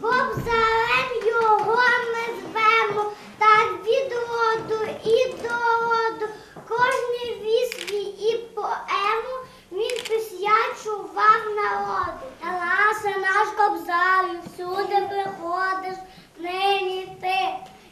Кобзарем його ми звемо, так від роду і до роду. Кожний віз свій і поему він присвячував народу. Таласа наш кобзарю, всюди приходиш, нині ти,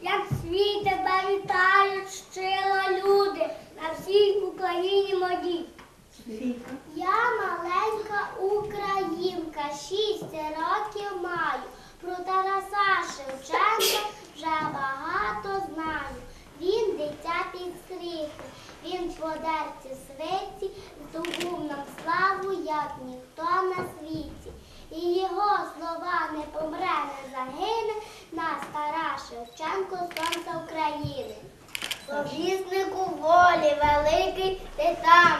як свій тебе вітають щиро люди на всій Україні моді. Я маленька українка, шість років маю. Про Тараса Шевченка вже багато знаю. Він дитя підстріхи, він по дерці свиті, здобув нам славу, як ніхто на світі. І його слова не помре, не загине, нас Тарас Шевченко, сонце України. Повіснику волі великий титами, Павдилися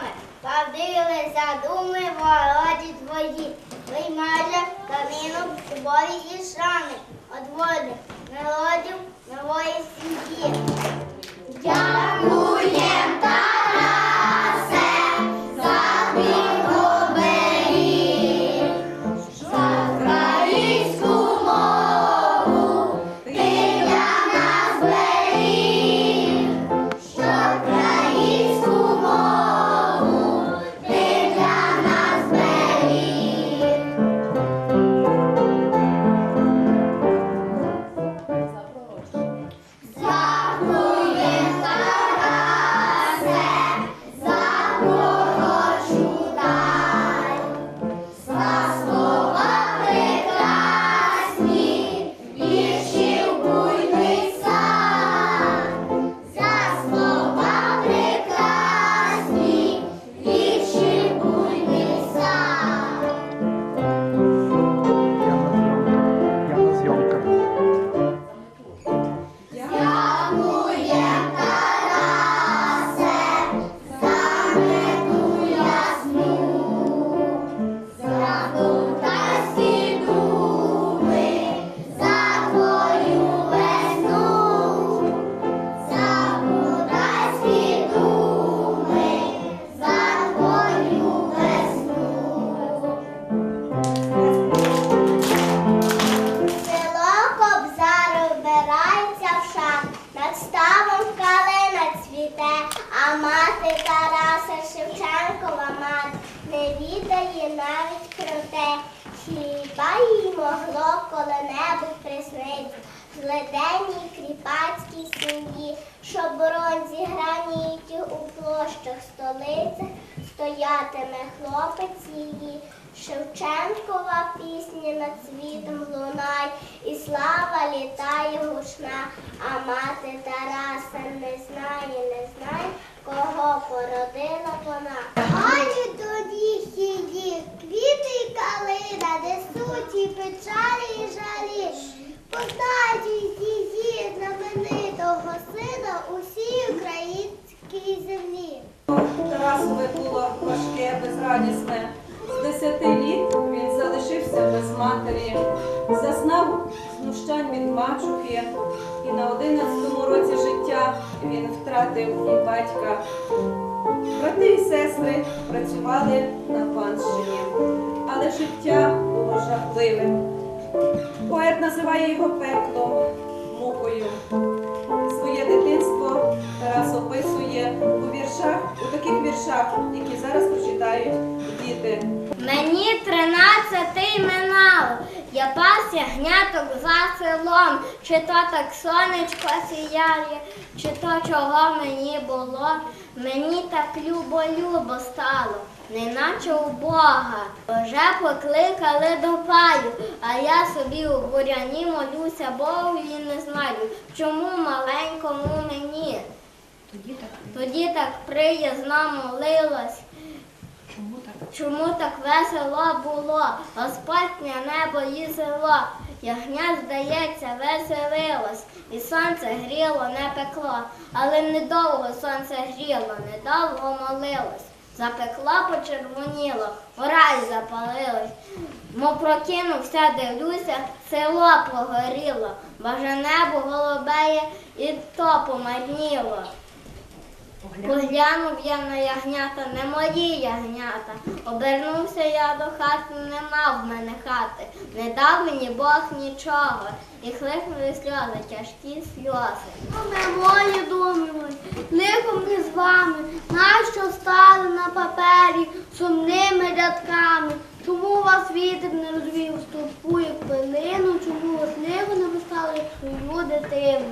думи вороді твої, виймаже каміном любові і шани, одводи народів нової сім'ї. Стоятиме хлопець її. Шевченкова пісня над світом лунай, і слава літає гучна, а мати Тараса не знає, не знає, кого породила вона. До ніг її, квіти й калина, несуть і печалі і жалі. Познають її знаменитого сина усій українській землі. Тарасове було важке, безрадісне. З десяти літ він залишився без матері, зазнав знущань від мачухи, і на одинадцятому році життя він втратив і батька. Брати і сестри працювали на панщині, але життя було жахливим. Поет називає його пеклом, мукою. Своє дитинство. Тарас описує у віршах, у таких віршах, які зараз прочитають діти. Мені тринадцятий минало, я пас ягняток за селом, чи то так сонечко сіяє, чи то чого мені було, мені так любо-любо стало, неначе у Бога. Вже покликали до паю, а я собі у буряні молюся Богу і не знаю, чому маленькому мені. Тоді так приязно молилась. Чому так весело було? Господнє небо і село. Ягня, здається, веселилось, і сонце гріло, не пекло. Але недовго сонце гріло, недовго молилось. Запекло, почервоніло, у рай запалилось. Мо прокинувся, дивлюся, село погоріло, боже небо голубеє і то помарніло. Поглянув я на ягнята, не мої ягнята. Обернувся я до хати, нема в мене хати. Не дав мені Бог нічого. І хлипнули сльози, тяжкі сльози. Не мої думи мої, лихо мені з вами, стали на папері сумними рядками? Чому вас вітер не розвів стовпу як пилину? Чому вас лихо не вистали свою дитину?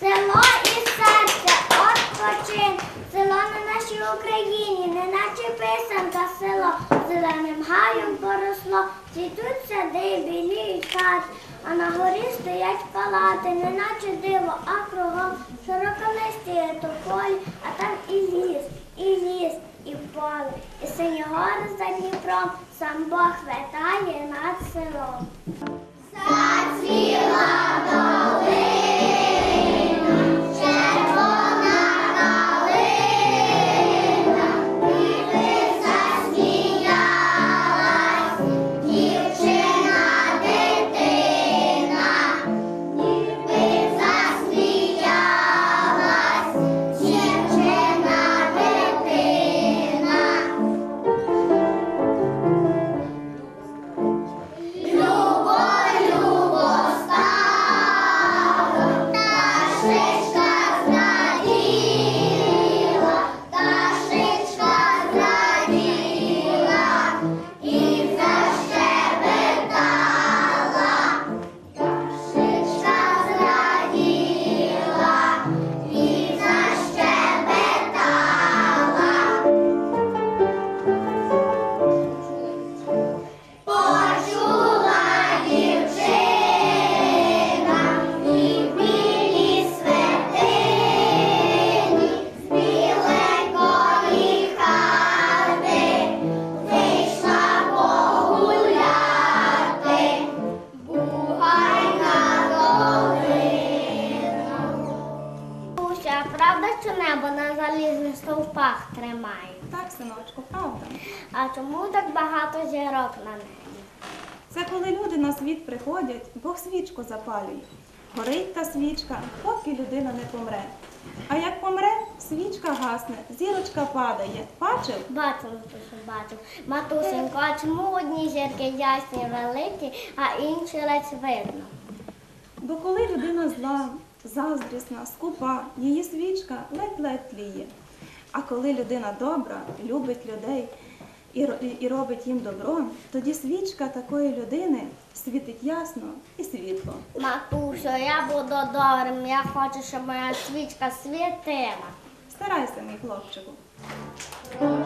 Село і серце, от почин, село на нашій Україні, не наче писанка село, зеленим гаєм поросло, цвітуть сади, біліють хати, а на горі стоять палати, не наче диво, а кругом широколисті тополі, а там і ліс, і ліс, і поле, і сині гори за Дніпром, сам Бог витає над селом. Зацвіла Дівчина, Горить та свічка, поки людина не помре. А як помре, свічка гасне, зірочка падає. Бачив? Бачу, матусю, бачу. Матусенько, а чому одні зірки ясні великі, а інші ледь видно? Бо коли людина зла, заздрісна, скупа, її свічка ледь-ледь тліє. А коли людина добра, любить людей і, ро- і робить їм добро, тоді свічка такої людини світить ясно і світло. Матусю, я буду добрим, я хочу, щоб моя свічка світила. Старайся, мій хлопчику. Його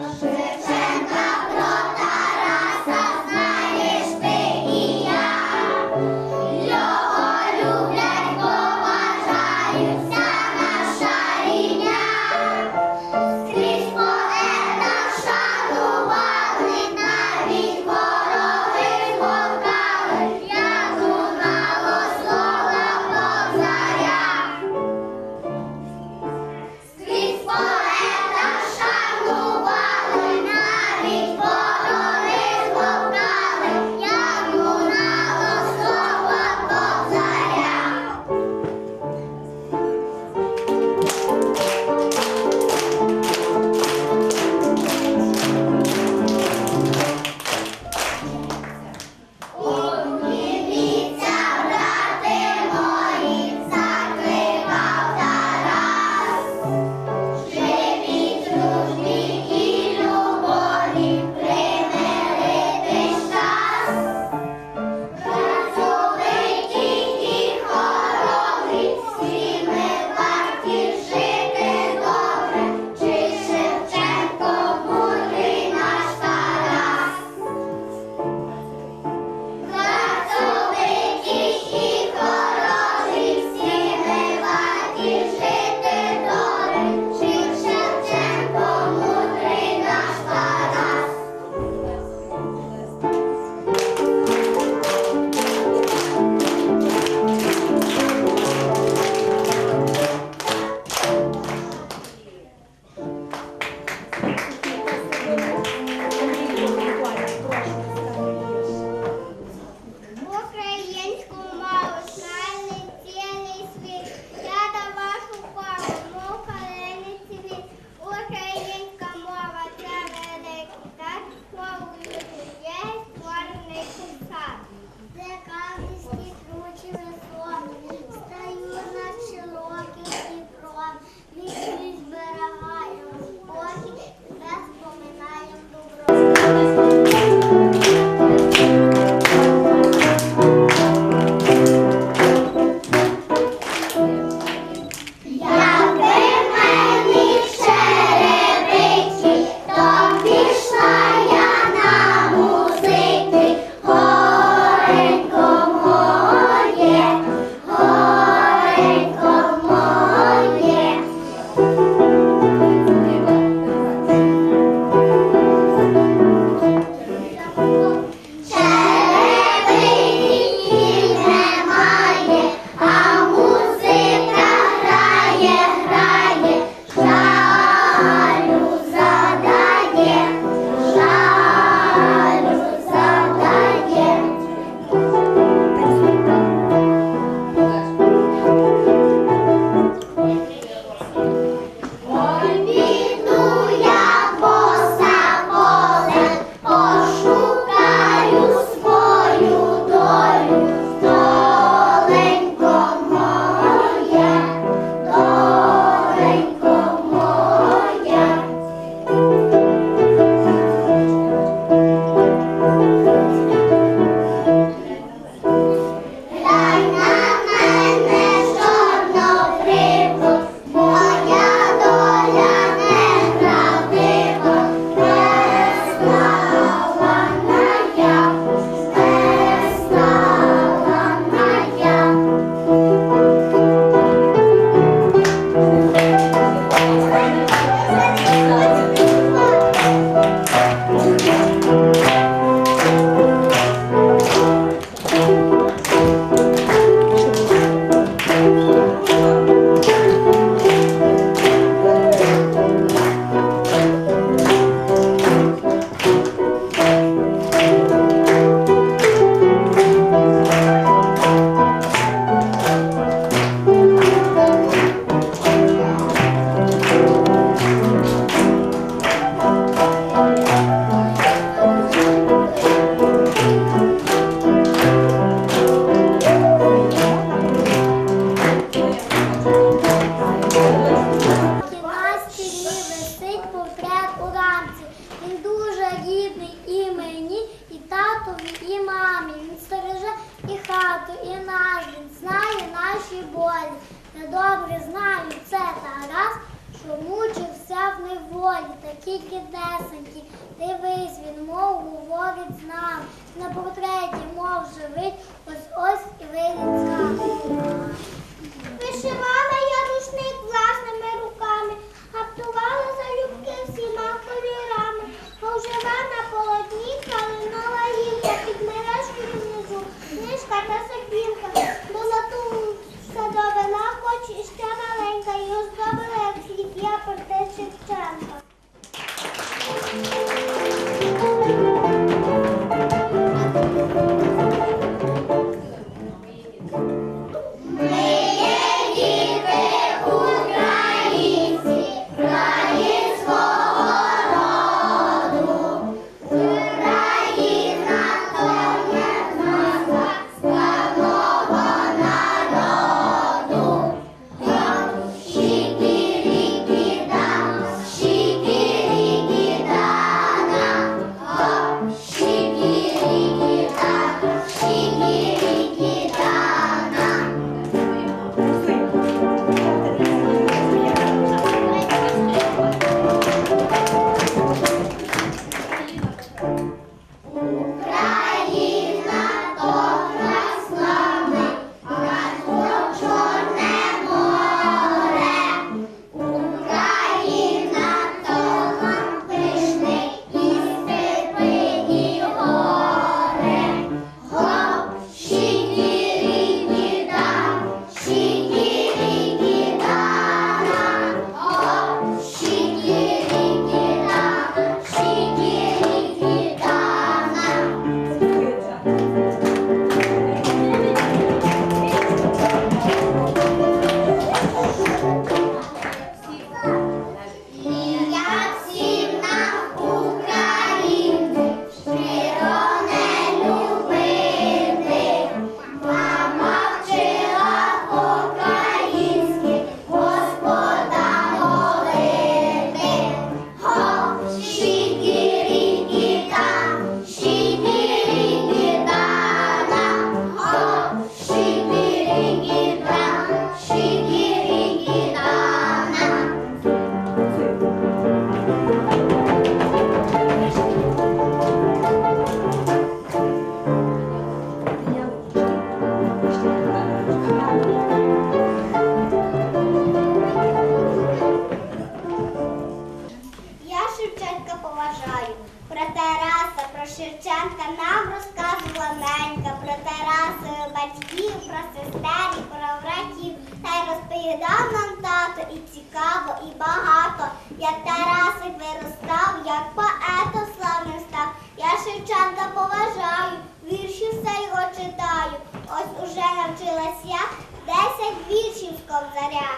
зоря.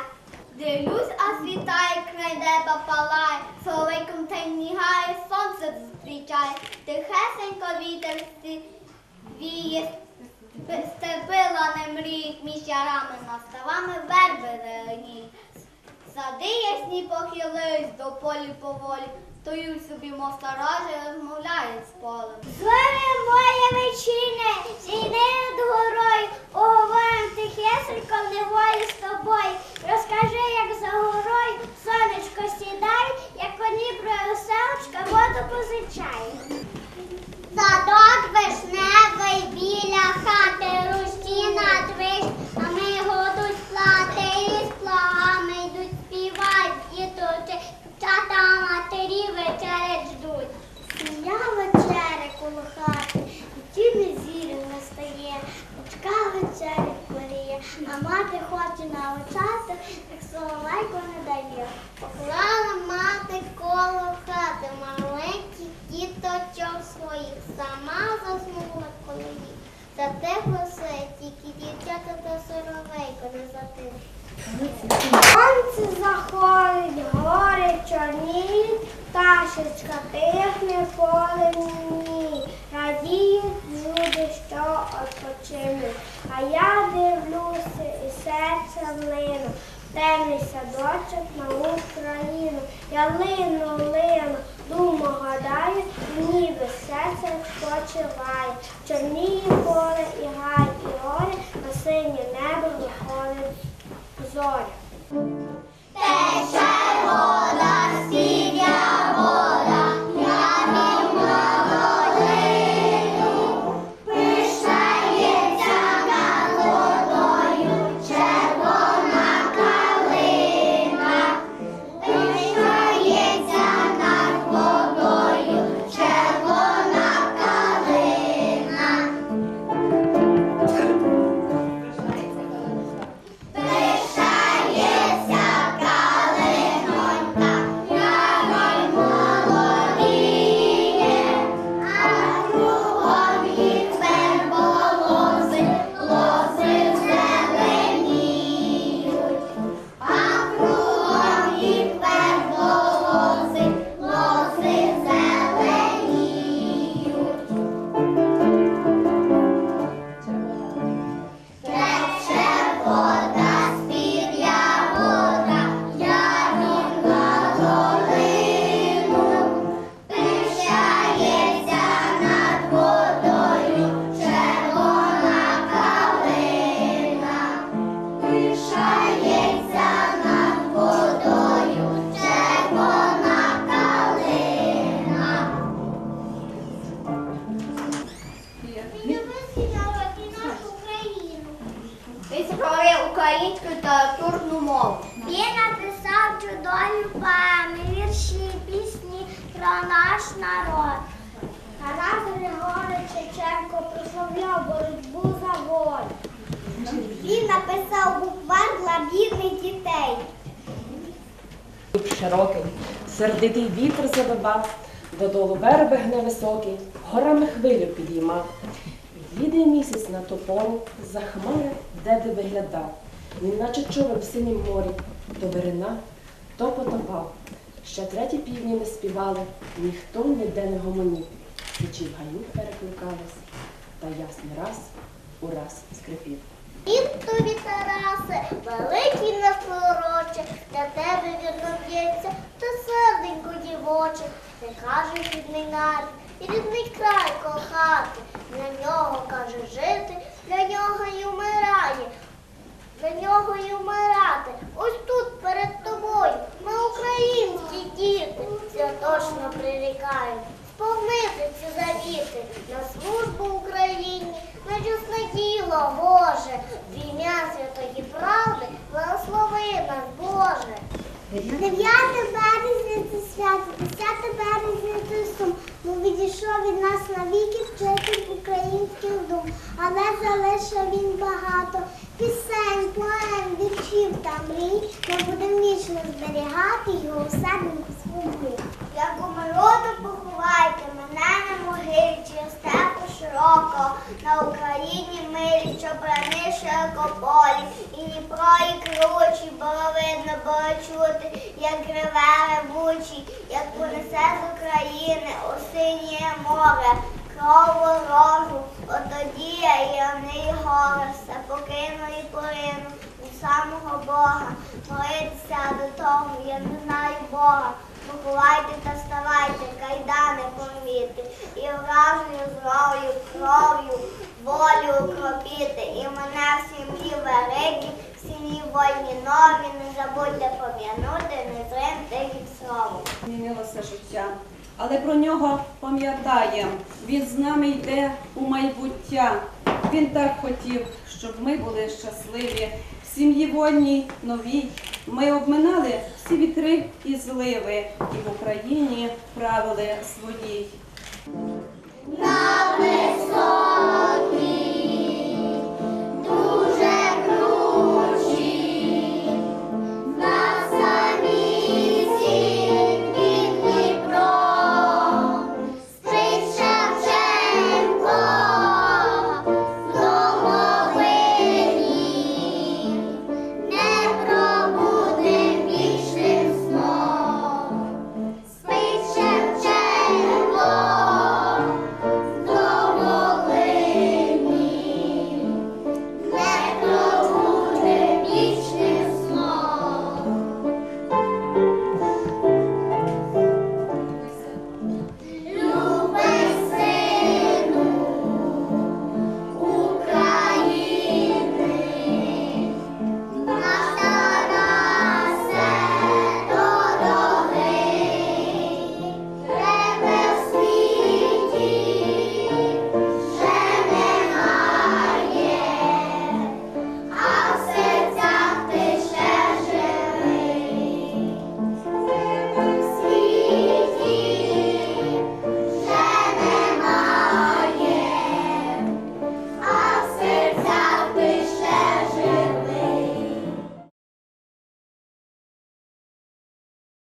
Дивлюсь, а світає, край неба палає, Соликом та нігає, сонце зустрічає, тихесенько вітер віє, степила не мріють між ярами, наставами верби зелені. Сади ясні похилились до полі поволі. Стоїть собі моста разі, розмовляють з полем. Зорі моє вечіне, зійди над горою, уговорим тихесенько, неволі з тобою. Розкажи, як за горою сонечко сідай, як коні про селочка, воду позичай. Садок вишневий біля хати, русті надвись, а ми годуть. темний садочок на Україну. Я лину, лину, думу гадаю, ніби серце спочиває. Чорніє поле і гай, і горя, на синє небо виходить зоря. Те червона спів. Народ. Тарас Григорович Шевченко прославляв боротьбу за волю. Він написав буквар для бідних дітей. Широкий, сердитий вітер завивав, додолу верби гне високий, горами хвилю підіймав. Їде місяць на ту пору, за хмари, де виглядав. Він наче човен в синім морі, то вирина, то потопав. Ще треті півні не співали, ніхто ніде не гомонів. Сичі в гаю перекликались, та ясний раз ураз скрипів. Він тобі, Тарасе, великий нас пророче, для тебе вірно б'ється, та серденько дівоче, не каже рідний народ, і рідний край кохати, для нього каже жити, для нього й умирає, для нього й умирати. Ось тут перед тобою ми українські діти, святочно прирікаємо. Сповнити ці завіти на службу Україні, на чесне діло Боже, в ім'я святої правди, благослови нас, Боже. 9 березня це свято, 10 березня це сум. Ну відійшов від нас навіки вчитель українських дум, але залишив він багато поем, віршів та мрій. Ми будемо вічно зберігати його у серденьку свою. Як умироду поховайте мене на могилі, степу широко, на Україні милі, що брани широкополі, і Дніпро, і кручі, було видно, було чути, як гриве ревучий, як понесе з України у синє море, кров ворожу, отоді я горе, все покину і порину у самого Бога, молитися до того, я не знаю Бога. Поховайте та вставайте, кайдани поміти, і вражою зрою, кров'ю, волю укропіти, і мене в сім'ї великі, в сім'ї вольні нові, не забудьте пом'янути, не зримте їх слово. Змінилося життя. Але про нього пам'ятаємо, він з нами йде у майбуття. Він так хотів, щоб ми були щасливі. В сім'ї вольній, новій. Ми обминали всі вітри і зливи, і в Україні правили своїй.